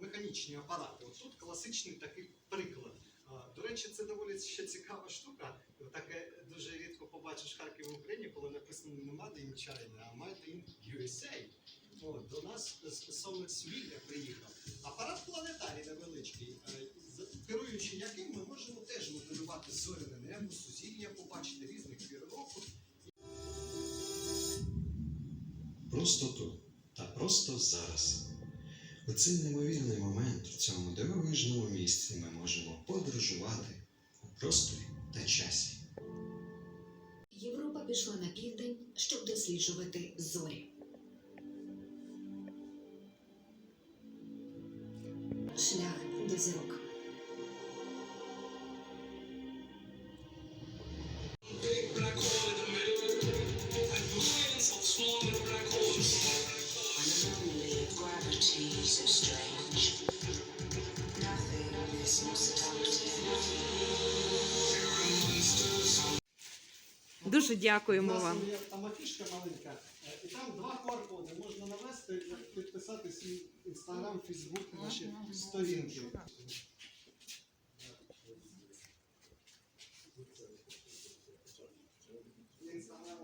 механічні апарати. От тут класичний такий приклад. До речі, це доволі ще цікава штука. Таке дуже рідко побачиш в Харкові в Україні, коли написано не Made in China, а Made in USA. От, до нас з Sommersville приїхав. Апарат планетарій невеличкий, е, керуючи яким ми можемо теж моделювати зоряне небо, сузір'я, побачити різних пір року. Просто тут та просто зараз. У цей неймовірний момент в цьому дивовижному місці ми можемо подорожувати у просторі та часі. Європа пішла на південь, щоб досліджувати зорі. Шлях до зірок. An Дуже дякуємо вам. У нас є там афішка маленька, е, і там два QR-коди. Можна навести і підписати свій інстаграм, фейсбук, наші сторінки. Інстаграм